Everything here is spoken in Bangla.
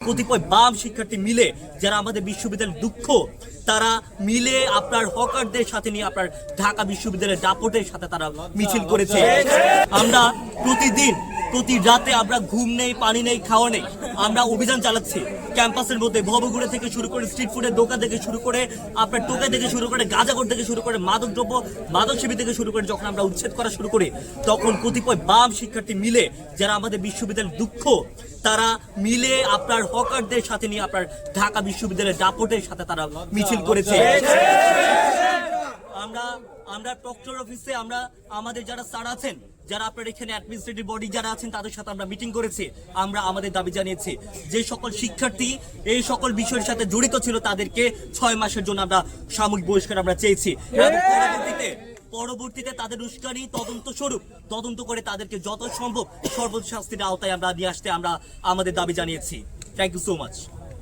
কতিপয় বাম শিক্ষার্থী মিলে যারা আমাদের বিশ্ববিদ্যালয়ের দুঃখ তারা মিলে আপনার হকারদের সাথে নিয়ে আপনার ঢাকা বিশ্ববিদ্যালয়ের দাপটের সাথে তারা মিছিল করেছে। আমরা প্রতিদিন প্রতি রাতে আমরা ঘুম নেই, পানি নেই, খাওয়া নেই। আমরা অভিযান চালাচ্ছি। ক্যাম্পাসের মধ্যে ভবগুড়ে থেকে শুরু করে স্ট্রিট ফুডের দোকান থেকে শুরু করে, আপনার টোকা থেকে শুরু করে গাঁজাগড় থেকে শুরু করে, মাদক দ্রব্য, মাদক সেবী থেকে শুরু করে যখন আমরা উচ্ছেদ করা শুরু করি, তখন কতিপয় বাম শিক্ষার্থী মিলে, যারা আমাদের বিশ্ববিদ্যালয়ের দুঃখ, তারা মিলে আপনার হকারদের সাথে নিয়ে আপনার ঢাকা বিশ্ববিদ্যালয়ের দাপটের সাথে তারা মিছিল করেছে। আমরা আমরা প্রক্টর অফিসে আমরা আমাদের যারা স্যার আছেন যারা আপনার এখানে অ্যাডমিনিস্ট্রেটিভ বডি যারা আছেন তাদের সাথে আমরা মিটিং করেছি আমরা আমাদের দাবি জানিয়েছি। যে সকল শিক্ষার্থী এই সকল বিষয়ের সাথে জড়িত ছিল তাদেরকে ছয় মাসের জন্য আমরা সাময়িক বহিষ্কার আমরা চেয়েছি। পরবর্তীতে পরবর্তীতে তাদের উস্কানি তদন্ত স্বরূপ তদন্ত করে তাদেরকে যত সম্ভব সর্বোচ্চ শাস্তির আওতায় আমরা নিয়ে আসতে আমরা আমাদের দাবি জানিয়েছি। Thank you so much